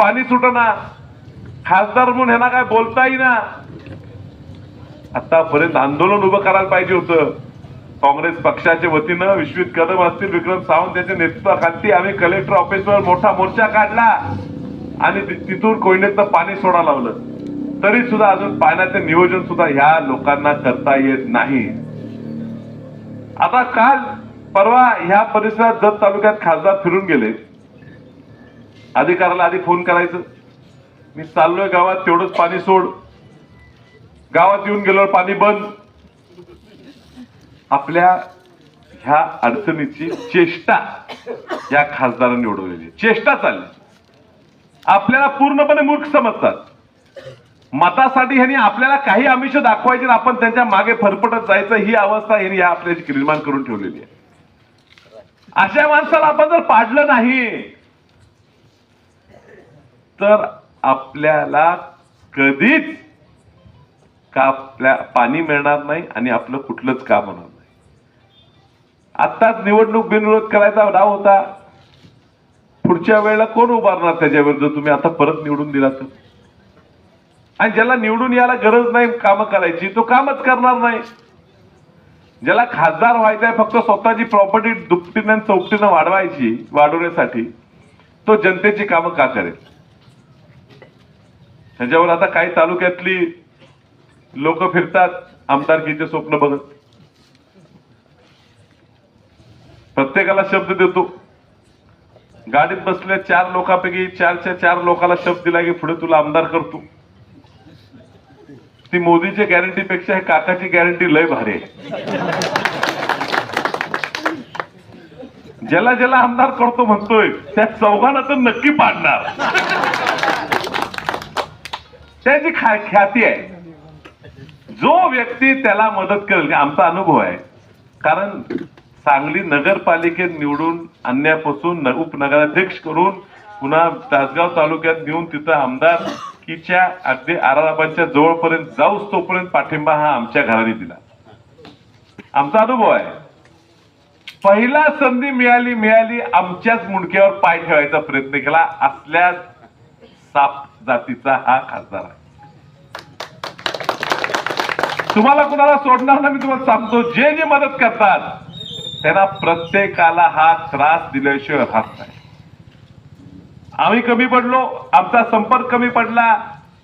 पाणी सुटना. खासदार म्हणून ह्यांना काय बोलताही ना. आतापर्यंत आंदोलन उभं करायला पाहिजे होतं. काँग्रेस पक्षाच्या वतीनं विश्वित कदम असतील विक्रम सावंत यांच्या नेतृत्वाखाली आम्ही कलेक्टर ऑफिसवर मोठा मोर्चा काढला. आणि तिथून कोयनेतनं पाणी सोडा लावलं. तरी सुद्धा अजून पाण्याचं नियोजन सुद्धा ह्या लोकांना करता येत नाही. आता काल परवा ह्या परिसरात जत तालुक्यात खासदार फिरून गेले. अधिकाराला आधी फोन करायचं. मी चाललोय गावात तेवढंच पाणी सोड. गावात येऊन गेल्यावर पाणी बंद. आपल्या ह्या अडचणीची चेष्टा या खासदारांनी उडवलेली चेष्टा चालली. आपल्याला पूर्णपणे मूर्ख समजतात. मतासाठी ह्यांनी आपल्याला काही आमिष दाखवायचे आपण त्यांच्या मागे फरफटत जायचं ही अवस्था ह्यांनी या आपल्याची निर्माण करून ठेवलेली आहे. अशा माणसाला आपण जर पाडलं नाही तर आपल्याला कधीच का आपल्या पाणी मिळणार नाही आणि आपलं कुठलंच काम होणार नाही. आत्ताच निवडणूक बिनविरोध करायचा डाव होता. पुढच्या वेळेला कोण उभारणार त्याच्याविरुद्ध तुम्ही आता परत निवडून दिला तर? आणि ज्याला निवडून यायला गरज नाही कामं करायची तो कामच करणार नाही. ज्याला खासदार व्हायचा फक्त स्वतःची प्रॉपर्टी दुपटीनं चौपटीनं वाढवायची वाढवण्यासाठी तो जनतेची कामं का करेल? त्याच्यावर आता काही तालुक्यातली लोक फिरतात आमदारकीचे स्वप्न बघत. प्रत्येकाला शब्द देतो. गाडीत बसलेल्या चार लोकांपैकी चारच्या चार लोकाला शब्द दिला की पुढे तुला आमदार करतो. ती मोदीच्या गॅरंटी पेक्षा हे काकाची गॅरंटी लय भारी आहे. ज्याला ज्याला आमदार करतो म्हणतोय त्या चौघांना तर नक्की पाडणार. त्याची खा- ख्याती आहे जो व्यक्ती त्याला मदत करेल आमचा अनुभव आहे. कारण सांगली नगरपालिकेत निवडून आणण्यापासून उपनगराध्यक्ष करून पुन्हा तासगाव तालुक्यात नेऊन तिथं आमदारकीच्या अगदी आराराबांच्या जवळपर्यंत जाऊच तोपर्यंत पाठिंबा हा आमच्या घराने दिला. आमचा अनुभव आहे. पहिला संधी मिळाली मिळाली आमच्याच मुंडक्यावर पाय ठेवायचा प्रयत्न केला. असल्या साप जातीचा हा खासदार आहे. तुम्हाला कुणाला सोडणार ना मी तुम्हाला सांगतो जे जे मदत करतात त्यांना प्रत्येकाला हा त्रास दिल्याशिवाय राहत नाही. आम्ही कमी पडलो आमचा संपर्क कमी पडला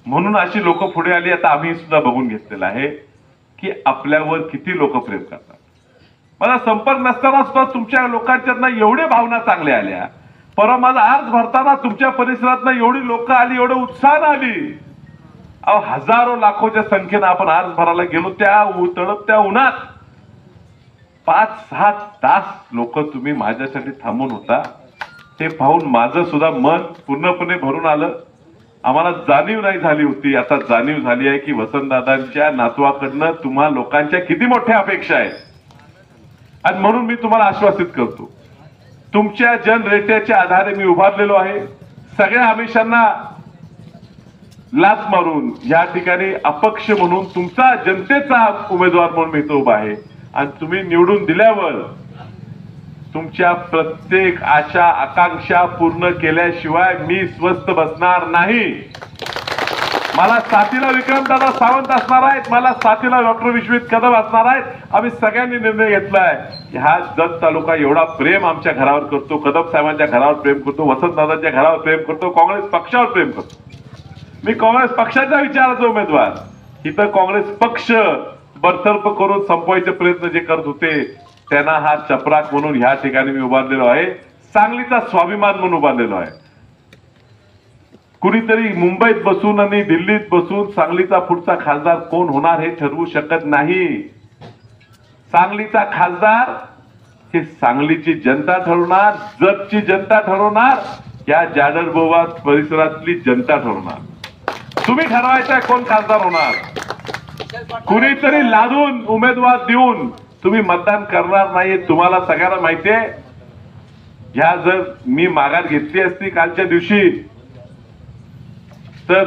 म्हणून अशी लोक पुढे आली आता आम्ही सुद्धा बघून घेतलेलं आहे की आपल्यावर किती लोक प्रेम करतात. मला संपर्क नसताना सुद्धा तुमच्या लोकांच्यातनं एवढे भावना चांगल्या आल्या परवा माझा अर्ज भरताना तुमच्या परिसरातनं एवढी लोक आली एवढं उत्साहानं आली. अहो हजारो लाखोच्या संख्येनं आपण अर्ज भरायला गेलो त्या उ- तळपत्या उन्हात. पाच सहा तास लोक तुम्ही माझ्यासाठी थांबून होता. ते पाहून माझं सुद्धा मन पूर्णपणे भरून आलं. आम्हाला जाणीव नाही झाली होती. आता जाणीव झाली आहे की वसंतदादांच्या नातवाकडनं तुम्हा लोकांच्या किती मोठ्या अपेक्षा आहेत. आणि म्हणून मी तुम्हाला आश्वासित करतो. तुमच्या जनरेट्याच्या आधारे मी उभारलेलो आहे. सगळ्या हमेशांना लाच मारून या ठिकाणी अपक्ष म्हणून तुमचा जनतेचा उमेदवार म्हणून मी तो उभा आहे. आणि तुम्ही निवडून दिल्यावर तुमच्या प्रत्येक आशा आकांक्षा पूर्ण केल्याशिवाय मी स्वस्थ बसणार नाही. मला साथीला विक्रमदादा सावंत असणार आहेत. मला साथीला डॉक्टर विश्वजित कदम असणार आहेत. आम्ही सगळ्यांनी निर्णय घेतलाय. की हा जत तालुका एवढा प्रेम आमच्या घरावर करतो. कदम साहेबांच्या घरावर प्रेम करतो. वसंतदादांच्या घरावर प्रेम करतो. काँग्रेस पक्षावर प्रेम करतो. मी काँग्रेस पक्षाच्या विचाराचा उमेदवार. इथं काँग्रेस पक्ष बडतर्फ करून संपवायचे प्रयत्न जे करत होते त्यांना हा चपराक म्हणून ह्या ठिकाणी मी उभारलेलो आहे. सांगलीचा स्वाभिमान म्हणून उभारलेलो आहे. कुणीतरी मुंबईत बसून आणि दिल्लीत बसून सांगलीचा पुढचा खासदार कोण होणार हे ठरवू शकत नाही. सांगलीचा खासदार हे सांगलीची जनता ठरवणार जगची जनता ठरवणार या जाडर बोवा परिसरातली जनता ठरवणार. तुम्ही ठरवायचा कोण खासदार होणार? कुणीतरी लादून उमेदवार देऊन तुम्ही मतदान करणार नाही तुम्हाला सगळ्यांना माहितीये ह्या जर मी माघार घेतली असती कालच्या दिवशी तर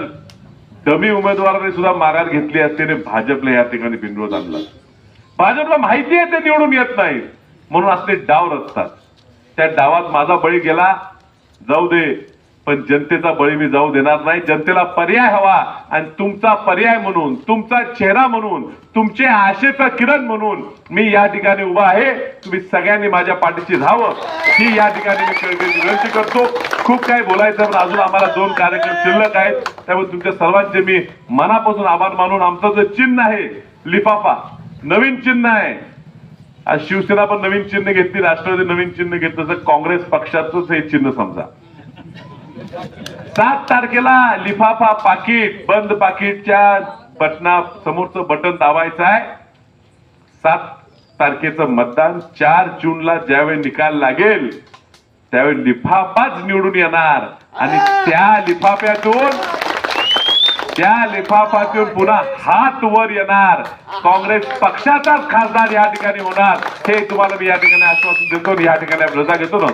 कमी उमेदवाराने सुद्धा माघार घेतली असते आणि भाजपला या ठिकाणी बिनविरोध आणला. भाजपला माहिती आहे ते निवडून येत नाही. म्हणून असले डाव रचतात. त्या डावात माझा बळी गेला. जाऊ दे. पण जनतेचा बळी मी जाऊ देणार नाही. जनतेला पर्याय हवा आणि तुमचा पर्याय म्हणून तुमचा चेहरा म्हणून तुमचे आशेचा किरण म्हणून मी या ठिकाणी उभा आहे. तुम्ही सगळ्यांनी माझ्या पाठीशी धावं ही या ठिकाणी मी विनंती करतो. खूप काही बोलायचं पण अजून आम्हाला दोन कार्यक्रम शिल्लक आहेत. त्यामुळे तुमच्या सर्वांचे मी मनापासून आभार मानून आमचं जे चिन्ह आहे लिफाफा नवीन चिन्ह आहे. आज शिवसेना पण नवीन चिन्ह घेतली राष्ट्रवादी नवीन चिन्ह घेतलं तर काँग्रेस पक्षाचंच हे चिन्ह समजा. सात तारखेला लिफाफा पाकिट बंद पाकिटच्या बटना समोरचं बटन दाबायचं आहे. सात तारखेचं मतदान चार जूनला ज्यावेळी निकाल लागेल त्यावेळी लिफाफाच निवडून येणार. आणि त्या लिफाफ्यातून त्या लिफाफातून पुन्हा हात वर येणार. काँग्रेस पक्षाचाच खासदार या ठिकाणी होणार. हे तुम्हाला मी या ठिकाणी आश्वासन देतो या ठिकाणी रजा घेतो ना.